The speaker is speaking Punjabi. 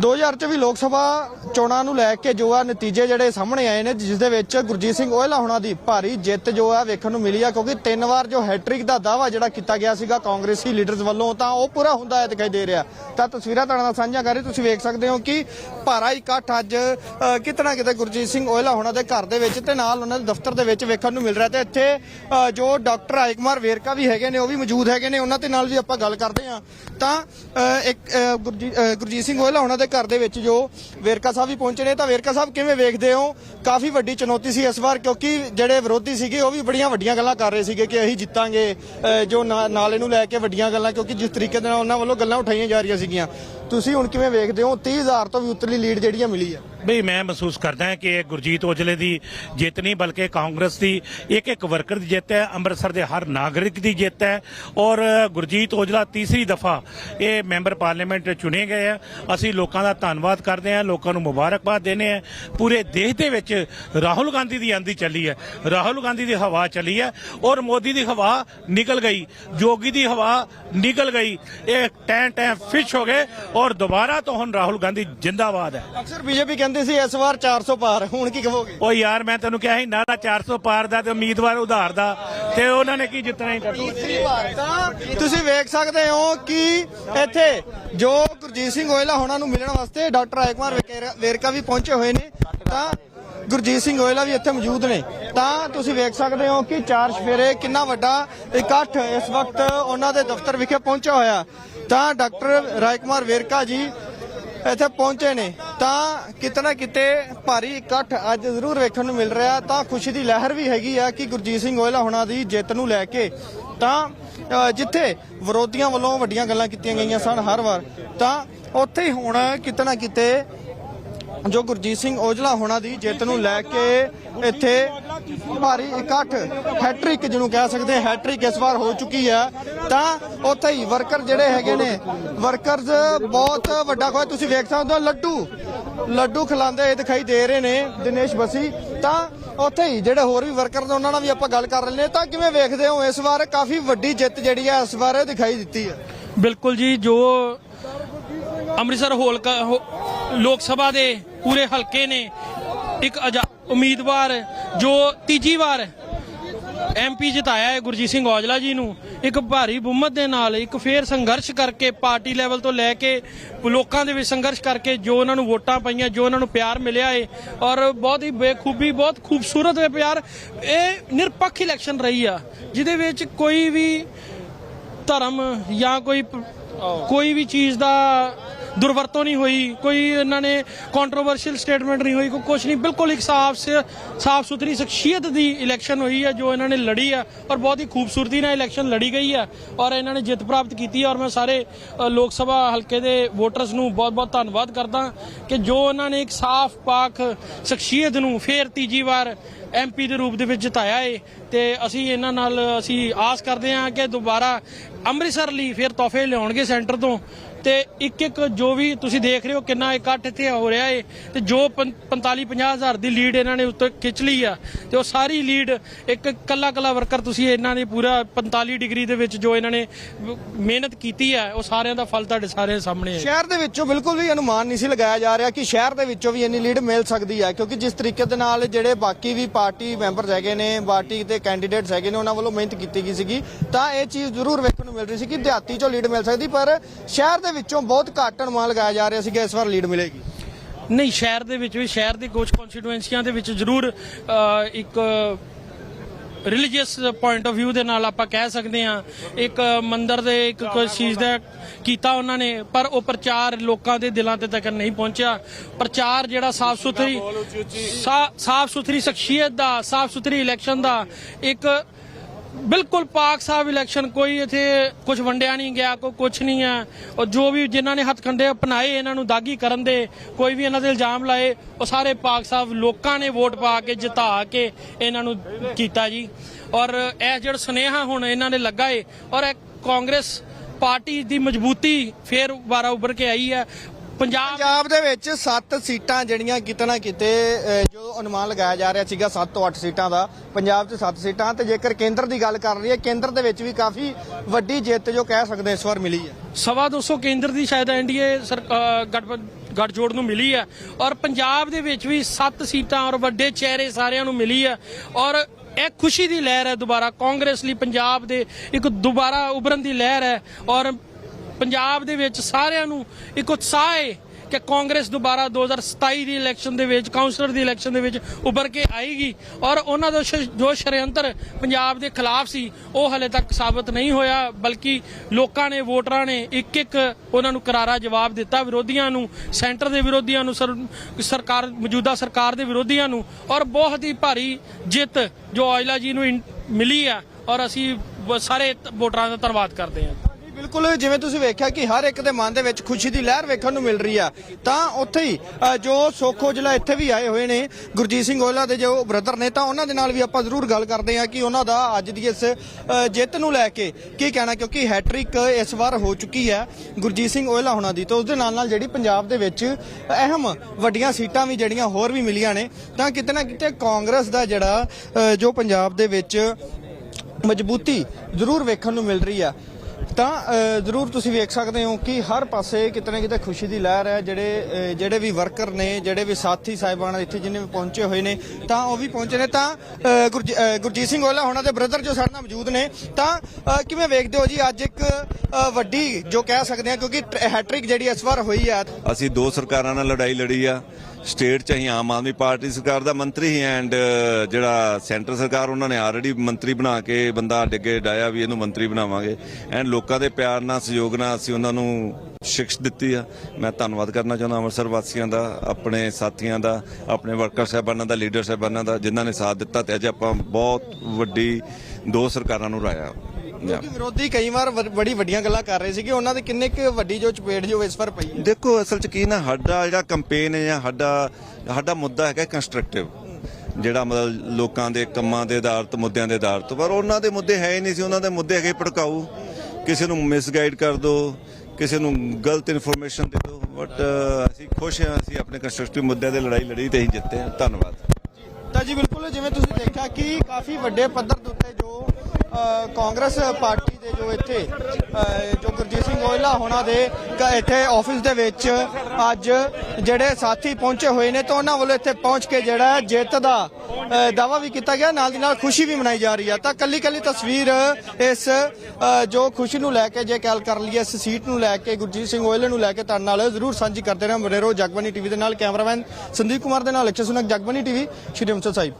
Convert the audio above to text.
2024 ਲੋਕ ਸਭਾ ਚੋਣਾਂ ਨੂੰ ਲੈ ਕੇ ਜੋ ਆ ਨਤੀਜੇ ਜਿਹੜੇ ਸਾਹਮਣੇ ਆਏ ਨੇ ਜਿਸ ਦੇ ਵਿੱਚ ਗੁਰਜੀਤ ਸਿੰਘ ਓਇਲਾ ਹੋਣਾ ਦੀ ਭਾਰੀ ਜਿੱਤ ਜੋ ਆ ਵੇਖਣ ਨੂੰ ਮਿਲੀ ਆ ਕਿਉਂਕਿ ਤਿੰਨ ਵਾਰ ਜੋ ਹੈਟ੍ਰਿਕ ਦਾ ਦਾਵਾ ਜਿਹੜਾ ਕੀਤਾ ਗਿਆ ਸੀਗਾ ਕਾਂਗਰਸੀ ਲੀਡਰਸ ਵੱਲੋਂ ਤਾਂ ਉਹ ਪੂਰਾ ਹੁੰਦਾ ਹੈ ਦਿਖਾਈ ਦੇ ਰਿਹਾ। ਤਾਂ ਤਸਵੀਰਾਂ ਤੁਹਾਡੇ ਨਾਲ ਸਾਂਝਾ ਕਰ ਰਹੇ ਤੁਸੀਂ ਵੇਖ ਸਕਦੇ ਹੋ ਕਿ ਭਾਰਾ ਇਕੱਠ ਅੱਜ ਅ, ਕਿਤੇ ਨਾ ਕਿਤੇ ਗੁਰਜੀਤ ਸਿੰਘ ਓਇਲਾ ਹੋਣਾ ਦੇ ਘਰ ਦੇ ਵਿੱਚ ਤੇ ਨਾਲ ਉਹਨਾਂ ਦੇ ਦਫ਼ਤਰ ਦੇ ਵਿੱਚ ਵੇਖਣ ਨੂੰ ਮਿਲ ਰਿਹਾ ਤੇ ਇੱਥੇ ਜੋ ਡਾਕਟਰ ਆਈ ਕੁਮਾਰ ਵੇਰਕਾ ਵੀ ਹੈਗੇ ਨੇ ਉਹ ਵੀ ਮੌਜੂਦ ਹੈਗੇ ਨੇ ਉਹਨਾਂ ਦੇ ਨਾਲ ਵੀ ਆਪਾਂ ਗੱਲ ਕਰਦੇ ਹਾਂ। ਤਾਂ ਇੱਕ ਗੁਰਜੀ- ਗੁਰਜੀਤ ਸਿੰਘ ਓਇਲਾ ਹੋਣਾ ਦੇ ਘਰ ਦੇ ਵਿੱਚ ਜੋ ਵੇਰਕਾ ਸਾਹਿਬ ਵੀ ਪਹੁੰਚੇ ਨੇ ਤਾਂ ਵੇਰਕਾ ਸਾਹਿਬ ਕਿਵੇਂ ਵੇਖਦੇ ਹੋ? ਕਾਫੀ ਵੱਡੀ ਚੁਣੌਤੀ ਸੀ ਇਸ ਵਾਰ ਕਿਉਂਕਿ ਜਿਹੜੇ ਵਿਰੋਧੀ ਸੀਗੇ ਉਹ ਵੀ ਬੜੀਆਂ ਵੱਡੀਆਂ ਗੱਲਾਂ ਕਰ ਰਹੇ ਸੀਗੇ ਕਿ ਅਸੀਂ ਜਿੱਤਾਂਗੇ ਅ, ਜੋ ਨਾ- ਨਾਲੇ ਨੂੰ ਲੈ ਕੇ ਵੱਡੀਆਂ ਗੱਲਾਂ ਕਿਉਂਕਿ ਜਿਸ ਤਰੀਕੇ ਦੇ ਨਾਲ ਉਹਨਾਂ ਵੱਲੋਂ ਗੱਲਾਂ ਉਠਾਈਆਂ ਜਾ ਰਹੀਆਂ ਸੀਗੀਆਂ। ਤੁਸੀਂ ਹੁਣ ਕਿਵੇਂ ਵੇਖਦੇ ਹੋ? 30000 ਤੋਂ ਵੀ ਉੱਤਲੀ ਲੀਡ ਜਿਹੜੀ ਆ ਮਿਲੀ ਆ। ਬਈ, ਮੈਂ ਮਹਿਸੂਸ ਕਰਦਾ ਹਾਂ ਕਿ ਇਹ ਗੁਰਜੀਤ ਔਜਲੇ ਦੀ ਜਿੱਤ ਨਹੀਂ, ਬਲਕਿ ਕਾਂਗਰਸ ਦੀ ਇੱਕ ਇੱਕ ਵਰਕਰ ਦੀ ਜਿੱਤ ਹੈ, ਅੰਮ੍ਰਿਤਸਰ ਦੇ ਹਰ ਨਾਗਰਿਕ ਦੀ ਜਿੱਤ ਹੈ। ਔਰ ਗੁਰਜੀਤ ਔਜਲਾ ਤੀਸਰੀ ਦਫਾ ਇਹ ਮੈਂਬਰ ਪਾਰਲੀਮੈਂਟ ਚੁਣੇ ਗਏ ਆ। ਅਸੀਂ ਲੋਕਾਂ ਦਾ ਧੰਨਵਾਦ ਕਰਦੇ ਹਾਂ, ਲੋਕਾਂ ਨੂੰ ਮੁਬਾਰਕਬਾਦ ਦਿੰਦੇ ਆ ਪੂਰੇ ਦੇਸ਼ ਦੇ ਵਿੱਚ ਰਾਹੁਲ ਗਾਂਧੀ ਦੀ ਆਂਦੀ ਚੱਲੀ ਹੈ। ਰਾਹੁਲ ਗਾਂਧੀ ਦੀ ਹਵਾ ਚੱਲੀ ਹੈ ਔਰ ਮੋਦੀ ਦੀ ਹਵਾ ਨਿਕਲ ਗਈ। ਜੋਗੀ ਦੀ ਹਵਾ ਨਿਕਲ ਗਈ। ਇਹ ਟੈਂ ਟੈਂ ਫਿਸ਼ ਹੋ ਗਏ ਔਰ ਦੁਬਾਰਾ ਤੋਂ ਹੁਣ ਰਾਹੁਲ ਗਾਂਧੀ ਜਿੰਦਾਬਾਦ ਹੈ। ਅਕਸਰ ਬੀਜੇਪੀ ਕਹਿੰਦੀ ਸੀ ਇਸ ਵਾਰ 400 ਪਾਰ ਹੁਣ ਕੀ ਕਹੋਗੇ? ਉਹ ਯਾਰ ਮੈਂ ਤੈਨੂੰ ਕਿਹਾ ਸੀ ਨਾ ਨਾ 400 ਪਾਰ ਦਾ ਤੇ ਉਮੀਦਵਾਰ ਉਧਾਰ ਦਾ। ਤੇ ਉਹਨਾਂ ਨੇ ਕੀ ਜਿੱਤਣਾ ਹੀ ਤੁਸੀਂ ਵੇਖ ਸਕਦੇ ਹੋ ਕਿ ਇੱਥੇ ਜੋ ਗੁਰਜੀਤ ਸਿੰਘ ਓਇਲਾ ਹੋਣਾ ਨੂੰ ਮਿਲਣ ਵਾਸਤੇ ਡਾਕਟਰ ਆਇਕਮਾਰ ਵੇਰਕਾ ਵੀ ਪਹੁੰਚੇ ਹੋਏ ਨੇ ਤਾਂ ਗੁਰਜੀਤ ਸਿੰਘ ਓਇਲਾ ਵੀ ਇੱਥੇ ਮੌਜੂਦ ਨੇ। ਤਾਂ ਤੁਸੀਂ ਵੇਖ ਸਕਦੇ ਹੋ ਕਿ ਚਾਰ ਸਫੇਰੇ ਕਿੰਨਾ ਵੱਡਾ ਇਕੱਠ ਇਸ ਵਕਤ ਉਹਨਾਂ ਦੇ ਦਫ਼ਤਰ ਵਿਖੇ ਪਹੁੰਚਿਆ ਹੋਇਆ। ਤਾਂ ਡਾਕਟਰ ਰਾਇਕੁਮਾਰ ਵੇਰਕਾ ਜੀ ਇੱਥੇ ਪਹੁੰਚੇ ਨੇ। ਤਾਂ ਕਿਤੇ ਨਾ ਕਿਤੇ ਭਾਰੀ ਇਕੱਠ ਅੱਜ ਜ਼ਰੂਰ ਵੇਖਣ ਨੂੰ ਮਿਲ ਰਿਹਾ। ਤਾਂ ਖੁਸ਼ੀ ਦੀ ਲਹਿਰ ਵੀ ਹੈਗੀ ਆ ਕਿ ਗੁਰਜੀਤ ਸਿੰਘ ਓਇਲਾ ਹੋਣਾ ਦੀ ਜਿੱਤ ਨੂੰ ਲੈ ਕੇ ਤਾਂ ਜਿੱਥੇ ਵਿਰੋਧੀਆਂ ਵੱਲੋਂ ਵੱਡੀਆਂ ਗੱਲਾਂ ਕੀਤੀਆਂ ਗਈਆਂ ਸਨ ਹਰ ਵਾਰ, ਤਾਂ ਉੱਥੇ ਹੀ ਹੁਣ ਕਿਤੇ ਨਾ ਕਿਤੇ ਜੋ ਗੁਰਜੀਤ ਸਿੰਘ ਔਜਲਾ ਹੋਣਾ ਦੀ ਜਿੱਤ ਨੂੰ ਲੈ ਕੇ ਇੱਥੇ ਭਾਰੀ ਇਕੱਠ ਹੈਟ੍ਰਿਕ ਜਿਹਨੂੰ ਕਹਿ ਸਕਦੇ ਹੈਟ੍ਰਿਕ ਇਸ ਵਾਰ ਹੋ ਚੁੱਕੀ ਹੈ। ਤਾਂ ਉੱਥੇ ਹੀ ਵਰਕਰ ਜਿਹੜੇ ਹੈਗੇ ਨੇ, ਵਰਕਰਸ ਬਹੁਤ ਵੱਡਾ ਕੋਈ ਤੁਸੀਂ ਵੇਖ ਸਕਦੇ ਹੋ ਲੱਡੂ ਲੱਡੂ ਖਿਲਾਉਂਦੇ ਹੋਏ ਦਿਖਾਈ ਦੇ ਰਹੇ ਨੇ ਦਿਨੇਸ਼ ਬਸੀ। ਤਾਂ ਉੱਥੇ ਹੀ ਜਿਹੜੇ ਹੋਰ ਵੀ ਵਰਕਰ ਨੇ, ਉਹਨਾਂ ਨਾਲ ਵੀ ਆਪਾਂ ਗੱਲ ਕਰ ਰਹੇ ਨੇ ਤਾਂ ਕਿਵੇਂ ਵੇਖਦੇ ਹੋ ਇਸ ਵਾਰ ਕਾਫੀ ਵੱਡੀ ਜਿੱਤ ਜਿਹੜੀ ਹੈ ਇਸ ਵਾਰ ਦਿਖਾਈ ਦਿੱਤੀ ਹੈ? ਬਿਲਕੁਲ ਜੀ, ਜੋ ਅੰਮ੍ਰਿਤਸਰ ਹੋਲ ਲੋਕ ਸਭਾ ਦੇ ਪੂਰੇ ਹਲਕੇ ਨੇ ਇੱਕ ਉਮੀਦਵਾਰ ਜੋ ਤੀਜੀ ਵਾਰ ਐਮਪੀ ਜਿਤਾਇਆ ਹੈ, ਗੁਰਜੀਤ ਸਿੰਘ ਔਜਲਾ ਜੀ ਨੂੰ। ਇੱਕ ਭਾਰੀ ਬਹੁਮਤ ਦੇ ਨਾਲ ਇੱਕ ਫੇਰ ਸੰਘਰਸ਼ ਕਰਕੇ ਪਾਰਟੀ ਲੈਵਲ ਤੋਂ ਲੈ ਕੇ ਲੋਕਾਂ ਦੇ ਵਿੱਚ ਸੰਘਰਸ਼ ਕਰਕੇ ਜੋ ਉਹਨਾਂ ਨੂੰ ਵੋਟਾਂ ਪਈਆਂ, ਜੋ ਉਹਨਾਂ ਨੂੰ ਪਿਆਰ ਮਿਲਿਆ ਏ ਔਰ ਬਹੁਤ ਹੀ ਬੇਖੂਬੀ, ਬਹੁਤ ਖੂਬਸੂਰਤ ਹੈ ਪਿਆਰ। ਇਹ ਨਿਰਪੱਖ ਇਲੈਕਸ਼ਨ ਰਹੀ ਆ, ਜਿਹਦੇ ਵਿੱਚ ਕੋਈ ਵੀ ਧਰਮ ਜਾਂ ਕੋਈ ਕੋਈ ਵੀ ਚੀਜ਼ ਦਾ ਦੁਰਵਰਤੋਂ ਨਹੀਂ ਹੋਈ, ਕੋਈ ਇਹਨਾਂ ਨੇ ਕੰਟਰੋਵਰਸ਼ੀਅਲ ਸਟੇਟਮੈਂਟ ਨਹੀਂ ਹੋਈ, ਕੋਈ ਕੁਝ ਨਹੀਂ, ਬਿਲਕੁਲ ਇੱਕ ਸਾਫ਼ ਸਾਫ਼ ਸੁਥਰੀ ਸ਼ਖਸੀਅਤ ਦੀ ਇਲੈਕਸ਼ਨ ਹੋਈ ਹੈ, ਜੋ ਇਹਨਾਂ ਨੇ ਲੜੀ ਹੈ ਔਰ ਬਹੁਤ ਹੀ ਖੂਬਸੂਰਤੀ ਨਾਲ ਇਲੈਕਸ਼ਨ ਲੜੀ ਗਈ ਹੈ ਔਰ ਇਹਨਾਂ ਨੇ ਜਿੱਤ ਪ੍ਰਾਪਤ ਕੀਤੀ ਔਰ ਮੈਂ ਸਾਰੇ ਲੋਕ ਸਭਾ ਹਲਕੇ ਦੇ ਵੋਟਰਸ ਨੂੰ ਬਹੁਤ-ਬਹੁਤ ਧੰਨਵਾਦ ਕਰਦਾ ਕਿ ਜੋ ਇਹਨਾਂ ਨੇ ਇੱਕ ਸਾਫ਼ ਪਾਕ ਸ਼ਖਸੀਅਤ ਨੂੰ ਫੇਰ ਤੀਜੀ ਵਾਰ ਐਮਪੀ ਦੇ ਰੂਪ ਦੇ ਵਿੱਚ ਜਿਤਾਇਆ ਏ ਤੇ ਅਸੀਂ ਇਹਨਾਂ ਨਾਲ ਅਸੀਂ ਆਸ ਕਰਦੇ ਹਾਂ ਕਿ ਦੁਬਾਰਾ ਅੰਮ੍ਰਿਤਸਰ ਲਈ ਫਿਰ ਤੋਹਫੇ ਲਿਆਉਣਗੇ ਸੈਂਟਰ ਤੋਂ। ਤੇ ਇੱਕ ਇੱਕ ਜੋ ਵੀ ਤੁਸੀਂ ਦੇਖ ਰਹੇ ਹੋ ਕਿੰਨਾ ਇਕੱਠ ਇੱਥੇ ਹੋ ਰਿਹਾ ਏ ਤੇ ਜੋ 45 50 ਹਜ਼ਾਰ ਦੀ ਲੀਡ ਇਹਨਾਂ ਨੇ ਉੱਤੇ ਖਿੱਚ ਲਈ ਆ ਤੇ ਉਹ ਸਾਰੀ ਲੀਡ ਇੱਕ ਕੱਲਾ ਕੱਲਾ ਵਰਕਰ ਤੁਸੀਂ ਇਹਨਾਂ ਨੇ ਪੂਰਾ 45 ਡਿਗਰੀ ਦੇ ਵਿੱਚ ਜੋ ਇਹਨਾਂ ਨੇ ਮਿਹਨਤ ਕੀਤੀ ਹੈ ਉਹ ਸਾਰਿਆਂ ਦਾ ਫਲ ਤੁਹਾਡੇ ਸਾਰਿਆਂ ਦੇ ਸਾਹਮਣੇ ਹੈ ਸ਼ਹਿਰ ਦੇ ਵਿੱਚੋਂ ਬਿਲਕੁਲ ਵੀ ਅਨੁਮਾਨ ਨਹੀਂ ਸੀ ਲਗਾਇਆ ਜਾ ਰਿਹਾ ਕਿ ਸ਼ਹਿਰ ਦੇ ਵਿੱਚੋਂ ਵੀ ਇੰਨੀ ਲੀਡ ਮਿਲ ਸਕਦੀ ਹੈ ਕਿਉਂਕਿ ਜਿਸ ਤਰੀਕੇ ਦੇ ਨਾਲ ਜਿਹੜੇ ਬਾਕੀ ਵੀ ਪਾਰਟੀ ਮੈਂਬਰਸ ਹੈਗੇ ਨੇ, ਪਾਰਟੀ ਦੇ ਕੈਂਡੀਡੇਟਸ ਹੈਗੇ ਨੇ, ਉਹਨਾਂ ਵੱਲੋਂ ਮਿਹਨਤ ਕੀਤੀ ਗਈ ਸੀਗੀ। ਤਾਂ ਇਹ ਚੀਜ਼ ਜ਼ਰੂਰ ਵੇਖਣ ਨੂੰ ਮਿਲ ਰਹੀ ਸੀ ਕਿ ਦਿਹਾਤੀ ਚੋਂ ਲੀਡ ਮਿਲ ਸਕਦੀ, ਪਰ ਸ਼ਹਿਰ ਦੇ ਵਿੱਚੋਂ ਬਹੁਤ ਘੱਟ ਅਨੁਮਾਨ ਲਗਾਇਆ ਜਾ ਰਿਹਾ ਸੀ ਕਿ ਇਸ ਵਾਰ ਲੀਡ ਮਿਲੇਗੀ। ਨਹੀਂ, ਸ਼ਹਿਰ ਦੇ ਵਿੱਚ ਵੀ, ਸ਼ਹਿਰ ਦੀ ਕੁਝ ਕਨਸਟੀਟੂਐਂਸੀਆਂ ਦੇ ਵਿੱਚ ਜ਼ਰੂਰ ਇੱਕ ਰਿਲੀਜੀਅਸ ਪੁਆਇੰਟ ਆਫ View ਦੇ ਨਾਲ ਆਪਾਂ ਕਹਿ ਸਕਦੇ ਹਾਂ, ਇੱਕ ਮੰਦਰ ਦੇ ਇੱਕ ਕੋਈ ਚੀਜ਼ ਦਾ ਕੀਤਾ ਉਹਨਾਂ ਨੇ, ਪਰ ਉਹ ਪ੍ਰਚਾਰ ਲੋਕਾਂ ਦੇ ਦਿਲਾਂ ਤੇ ਤੱਕ ਨਹੀਂ ਪਹੁੰਚਿਆ। ਪ੍ਰਚਾਰ ਜਿਹੜਾ ਸਾਫ਼ ਸੁਥਰੀ ਸਾਫ਼ ਸੁਥਰੀ ਸ਼ਖਸੀਅਤ ਦਾ, ਸਾਫ਼ ਸੁਥਰੀ ਇਲੈਕਸ਼ਨ ਦਾ, ਇੱਕ ਬਿਲਕੁਲ ਪਾਕ ਸਾਹਿਬ ਇਲੈਕਸ਼ਨ ਕੋਈ ਇੱਥੇ ਕੁਝ ਵੰਡਿਆ ਨਹੀਂ ਗਿਆ, ਕੋਈ ਕੁਝ ਨਹੀਂ ਹੈ। ਔਰ ਜੋ ਵੀ ਜਿਨ੍ਹਾਂ ਨੇ ਹੱਥਖੰਡੇ ਅਪਣਾਏ, ਇਹਨਾਂ ਨੂੰ ਦਾਗੀ ਕਰਨ ਦੇ, ਕੋਈ ਵੀ ਇਹਨਾਂ ਦੇ ਇਲਜ਼ਾਮ ਲਾਏ, ਉਹ ਸਾਰੇ ਪਾਕ ਸਾਹਿਬ ਲੋਕਾਂ ਨੇ ਵੋਟ ਪਾ ਕੇ ਜਿਤਾ ਕੇ ਇਹਨਾਂ ਨੂੰ ਕੀਤਾ ਜੀ। ਔਰ ਇਹ ਜਿਹੜਾ ਸੁਨੇਹਾ ਹੁਣ ਇਹਨਾਂ ਨੇ ਲੱਗਾ ਏ, ਔਰ ਇਹ ਕਾਂਗਰਸ ਪਾਰਟੀ ਦੀ ਮਜ਼ਬੂਤੀ ਫੇਰ ਦੁਬਾਰਾ ਉੱਭਰ ਕੇ ਆਈ ਹੈ। ਪੰਜਾਬ ਪੰਜਾਬ ਦੇ ਵਿੱਚ 7 ਸੀਟਾਂ ਜਿਹੜੀਆਂ ਕਿਤੇ ਨਾ ਕਿਤੇ ਜੋ ਅਨੁਮਾਨ ਲਗਾਇਆ ਜਾ ਰਿਹਾ ਸੀਗਾ 7 ਤੋਂ 8 ਸੀਟਾਂ ਦਾ ਪੰਜਾਬ 'ਚ 7 ਸੀਟਾਂ। ਤੇ ਜੇਕਰ ਕੇਂਦਰ ਦੀ ਗੱਲ ਕਰ ਰਹੀ ਹੈ ਕੇਂਦਰ ਦੇ ਵਿੱਚ ਵੀ ਕਾਫੀ ਵੱਡੀ ਜਿੱਤ ਜੋ ਕਹਿ ਸਕਦੇ ਇਸ ਵਾਰ ਮਿਲੀ ਹੈ। ਸਵਾ 200 ਕੇਂਦਰ ਦੀ ਸ਼ਾਇਦ ਐਨਡੀਏ ਗੱਠਜੋੜ ਨੂੰ ਮਿਲੀ ਹੈ। ਔਰ ਪੰਜਾਬ ਦੇ ਵਿੱਚ ਵੀ 7 ਸੀਟਾਂ ਔਰ ਵੱਡੇ ਚਿਹਰੇ ਸਾਰਿਆਂ ਨੂੰ ਮਿਲੀ ਹੈ। ਔਰ ਇਹ ਖੁਸ਼ੀ ਦੀ ਲਹਿਰ ਹੈ ਦੁਬਾਰਾ। ਕਾਂਗਰਸ ਲਈ ਪੰਜਾਬ ਦੇ ਇੱਕ ਦੁਬਾਰਾ ਉਭਰਨ ਦੀ ਲਹਿਰ ਹੈ। ਔਰ ਪੰਜਾਬ ਦੇ ਵਿੱਚ ਸਾਰਿਆਂ ਨੂੰ ਇੱਕ ਉਤਸ਼ਾਹ ਹੈ ਕਿ ਕਾਂਗਰਸ ਦੁਬਾਰਾ 2027 ਦੀ ਇਲੈਕਸ਼ਨ ਦੇ ਵਿੱਚ ਕਾਉਂਸਲਰ ਦੀ ਇਲੈਕਸ਼ਨ ਦੇ ਵਿੱਚ ਉੱਭਰ ਕੇ ਆਏਗੀ। ਔਰ ਉਹਨਾਂ ਦਾ ਸ਼- ਜੋ ਸ਼ਰਯੰਤਰ ਪੰਜਾਬ ਦੇ ਖਿਲਾਫ ਸੀ, ਉਹ ਹਲੇ ਤੱਕ ਸਾਬਤ ਨਹੀਂ ਹੋਇਆ, ਬਲਕਿ ਲੋਕਾਂ ਨੇ, ਵੋਟਰਾਂ ਨੇ ਇੱਕ ਇੱਕ ਉਹਨਾਂ ਨੂੰ ਕਰਾਰਾ ਜਵਾਬ ਦਿੱਤਾ। ਵਿਰੋਧੀਆਂ ਨੂੰ, ਸੈਂਟਰ ਦੇ ਵਿਰੋਧੀਆਂ ਨੂੰ, ਸਰ- ਸਰਕਾਰ, ਮੌਜੂਦਾ ਸਰਕਾਰ ਦੇ ਵਿਰੋਧੀਆਂ ਨੂੰ, ਔਰ ਬਹੁਤ ਹੀ ਭਾਰੀ ਜਿੱਤ ਜੋ ਔਜਲਾ ਜੀ ਨੂੰ ਇਨ- ਮਿਲੀ ਆ। ਔਰ ਅਸੀਂ ਸਾਰੇ ਵੋਟਰਾਂ ਦਾ ਧੰਨਵਾਦ ਕਰਦੇ ਹਾਂ। ਬਿਲਕੁਲ ਜਿਵੇਂ ਤੁਸੀਂ ਵੇਖਿਆ ਕਿ ਹਰ ਇੱਕ ਦੇ ਮਨ ਦੇ ਵਿੱਚ ਖੁਸ਼ੀ ਦੀ ਲਹਿਰ ਵੇਖਣ ਨੂੰ ਮਿਲ ਰਹੀ ਆ ਤਾਂ ਉੱਥੇ ਹੀ ਅ, ਜੋ ਸੋਖੋ ਜ਼ਿਲ੍ਹਾ ਇੱਥੇ ਵੀ ਆਏ ਹੋਏ ਨੇ ਗੁਰਜੀਤ ਸਿੰਘ ਓਇਲਾ ਦੇ ਜੋ ਬ੍ਰਦਰ ਨੇ ਤਾਂ ਉਹਨਾਂ ਦੇ ਨਾਲ ਵੀ ਆਪਾਂ ਜ਼ਰੂਰ ਗੱਲ ਕਰਦੇ ਹਾਂ ਕਿ ਉਹਨਾਂ ਦਾ ਅੱਜ ਦੀ ਇਸ ਅ, ਜਿੱਤ ਨੂੰ ਲੈ ਕੇ ਕੀ ਕਹਿਣਾ ਕਿਉਂਕਿ ਹੈਟ੍ਰਿਕ ਇਸ ਵਾਰ ਹੋ ਚੁੱਕੀ ਹੈ ਗੁਰਜੀਤ ਸਿੰਘ ਓਇਲਾ ਹੋਣਾ ਦੀ ਤਾਂ ਉਸ ਦੇ ਨਾਲ ਨਾਲ ਜਿਹੜੀ ਪੰਜਾਬ ਦੇ ਵਿੱਚ ਅਹਿਮ ਵੱਡੀਆਂ ਸੀਟਾਂ ਵੀ ਜਿਹੜੀਆਂ ਹੋਰ ਵੀ ਮਿਲੀਆਂ ਨੇ ਤਾਂ ਕਿਤੇ ਨਾ ਕਿਤੇ ਕਾਂਗਰਸ ਦਾ ਜਿਹੜਾ ਅ, ਜੋ ਪੰਜਾਬ ਦੇ ਵਿੱਚ ਮਜ਼ਬੂਤੀ ਜ਼ਰੂਰ ਵੇਖਣ ਨੂੰ ਮਿਲ ਰਹੀ ਆ। ਤਾਂ ਜ਼ਰੂਰ ਤੁਸੀਂ ਵੇਖ ਸਕਦੇ ਹੋ ਕਿ ਹਰ ਪਾਸੇ ਕਿਤੇ ਕਿਤੇ ਖੁਸ਼ੀ ਦੀ ਲਹਿਰ ਹੈ। ਜਿਹੜੇ ਜਿਹੜੇ ਵੀ ਵਰਕਰ ਨੇ, ਜਿਹੜੇ ਵੀ ਸਾਥੀ ਸਾਹਿਬਾਨ ਇੱਥੇ ਜਿੰਨੇ ਵੀ ਪਹੁੰਚੇ ਹੋਏ ਨੇ, ਤਾਂ ਉਹ ਵੀ ਪਹੁੰਚੇ ਨੇ। ਤਾਂ ਗੁਰਜੀਤ ਸਿੰਘ ਓਲਾ ਹੋਣਾ ਦੇ ਬ੍ਰਦਰ ਜੋ ਸਾਡੇ ਨਾਲ ਮੌਜੂਦ ਨੇ, ਤਾਂ ਕਿਵੇਂ ਵੇਖਦੇ ਹੋ ਜੀ ਅੱਜ ਇੱਕ ਵੱਡੀ ਜੋ ਕਹਿ ਸਕਦੇ ਹਾਂ, ਕਿਉਂਕਿ ਹੈਟ੍ਰਿਕ ਜਿਹੜੀ ਇਸ ਵਾਰ ਹੋਈ ਆ ਅਸੀਂ ਦੋ ਸਰਕਾਰਾਂ ਨਾਲ ਲੜਾਈ ਲੜੀ ਆ। ਸਟੇਟ ਚ ਅਸੀਂ ਆਮ ਆਦਮੀ ਪਾਰਟੀ ਸਰਕਾਰ ਦਾ ਮੰਤਰੀ ਹੀ ਐਂਡ ਜਿਹੜਾ ਸੈਂਟਰ ਸਰਕਾਰ, ਉਹਨਾਂ ਨੇ ਆਲਰੇਡੀ ਮੰਤਰੀ ਬਣਾ ਕੇ ਬੰਦਾ ਡਿੱਗੇ ਡਾਇਆ ਵੀ ਇਹਨੂੰ ਮੰਤਰੀ ਬਣਾਵਾਂਗੇ। ਐਂਡ ਲੋਕਾਂ ਦੇ ਪਿਆਰ ਨਾਲ, ਸਹਿਯੋਗ ਨਾਲ ਅਸੀਂ ਉਹਨਾਂ ਨੂੰ ਸ਼ਿਕਸ਼ ਦਿੱਤੀ ਆ। ਮੈਂ ਧੰਨਵਾਦ ਕਰਨਾ ਚਾਹੁੰਦਾ ਅੰਮ੍ਰਿਤਸਰ ਵਾਸੀਆਂ ਦਾ, ਆਪਣੇ ਸਾਥੀਆਂ ਦਾ, ਆਪਣੇ ਵਰਕਰ ਸਾਹਿਬਾਨਾਂ ਦਾ ਲੀਡਰ ਸਾਹਿਬਾਨਾਂ ਦਾ, ਜਿਨ੍ਹਾਂ ਨੇ ਸਾਥ ਦਿੱਤਾ ਤੇ ਅੱਜ ਆਪਾਂ ਬਹੁਤ ਵੱਡੀ ਦੋ ਸਰਕਾਰਾਂ ਨੂੰ ਰਾਇਆ। ਕਿਉਂਕਿ ਵਿਰੋਧੀ ਕਈ ਵਾਰ ਵ- ਬੜੀ ਵੱਡੀਆਂ ਗੱਲਾਂ ਕਰ ਰਹੇ ਸੀਗੇ ਉਹਨਾਂ ਦੇ ਕਿੰਨੇ ਕੁ ਵੱਡੀ ਜੋ ਚਪੇੜ ਜੋ ਇਸ ਵਾਰ ਪਈ ਹੈ? ਦੇਖੋ ਅਸਲ ਚ ਕੀ ਨਾ ਸਾਡਾ ਜਿਹੜਾ ਕੰਪੇਨ ਹੈ ਜਾਂ ਸਾਡਾ ਸਾਡਾ ਮੁੱਦਾ ਹੈਗਾ ਕੰਸਟਰਕਟਿਵ ਜਿਹੜਾ ਮਤਲਬ ਲੋਕਾਂ ਦੇ ਕੰਮਾਂ ਦੇ ਆਧਾਰਿਤ ਮੁੱਦਿਆਂ ਦੇ ਆਧਾਰਿਤ ਪਰ ਉਹਨਾਂ ਦੇ ਮੁੱਦੇ ਹੈ ਹੀ ਨਹੀਂ ਸੀ ਉਹਨਾਂ ਦੇ ਮੁੱਦੇ ਹੈਗੇ ਭੜਕਾਊ। ਕਿਸੇ ਨੂੰ ਮਿਸਗਾਈਡ ਕਰ ਦੋ ਕਿਸੇ ਨੂੰ ਗਲਤ ਇਨਫੋਰਮੇਸ਼ਨ ਦੇ ਦਿਓ ਬਟ ਅਸੀਂ ਖੁਸ਼ ਹਾਂ ਅਸੀਂ ਆਪਣੇ ਕੰਸਟਰਕਟਿਵ ਮੁੱਦਿਆਂ ਦੇ ਲੜਾਈ ਲੜੀ ਤੇ ਅਸੀਂ ਜਿੱਤੇ ਹਾਂ। ਧੰਨਵਾਦ। ਤਾਂ ਜੀ ਬਿਲਕੁਲ ਜਿਵੇਂ ਤੁਸੀਂ ਦੇਖਿਆ ਕਿ ਕਾਫੀ ਵੱਡੇ ਪੱਧਰ ਦੇ ਉੱਤੇ ਕਾਂਗਰਸ ਪਾਰਟੀ ਦੇ ਜੋ ਇੱਥੇ ਜੋ ਗੁਰਜੀਤ ਸਿੰਘ ਓਇਲਾ ਹੋਣਾ ਦੇ ਇੱਥੇ ਆਫਿਸ ਦੇ ਵਿੱਚ ਅੱਜ ਜਿਹੜੇ ਸਾਥੀ ਪਹੁੰਚੇ ਹੋਏ ਨੇ ਤਾਂ ਉਹਨਾਂ ਵੱਲੋਂ ਇੱਥੇ ਪਹੁੰਚ ਕੇ ਜਿਹੜਾ ਜਿੱਤ ਦਾ ਦਾਵਾ ਵੀ ਕੀਤਾ ਗਿਆ। ਨਾਲ ਦੀ ਨਾਲ ਖੁਸ਼ੀ ਵੀ ਮਨਾਈ ਜਾ ਰਹੀ ਆ। ਤਾਂ ਕੱਲੀ ਕੱਲੀ ਤਸਵੀਰ ਇਸ ਜੋ ਖੁਸ਼ੀ ਨੂੰ ਲੈ ਕੇ ਜੇ ਗੱਲ ਕਰ ਲਈਏ, ਇਸ ਸੀਟ ਨੂੰ ਲੈ ਕੇ, ਗੁਰਜੀਤ ਸਿੰਘ ਓਇਲਾ ਨੂੰ ਲੈ ਕੇ ਤੁਹਾਡੇ ਨਾਲ ਜ਼ਰੂਰ ਸਾਂਝੀ ਕਰਦੇ ਰਹੇ ਬਰੇਰੋ ਜਗਬਾਨੀ ਟੀਵੀ ਦੇ ਨਾਲ ਕੈਮਰਾਮੈਨ ਸੰਦੀਪ ਕੁਮਾਰ ਦੇ ਨਾਲ ਅਕਸ਼ੇ ਸੁਨਕ ਜਗਬਾਨੀ ਟੀਵੀ ਸ਼੍ਰੀ ਅੰਮ੍ਰਿਤਸਰ ਸਾਹਿਬ।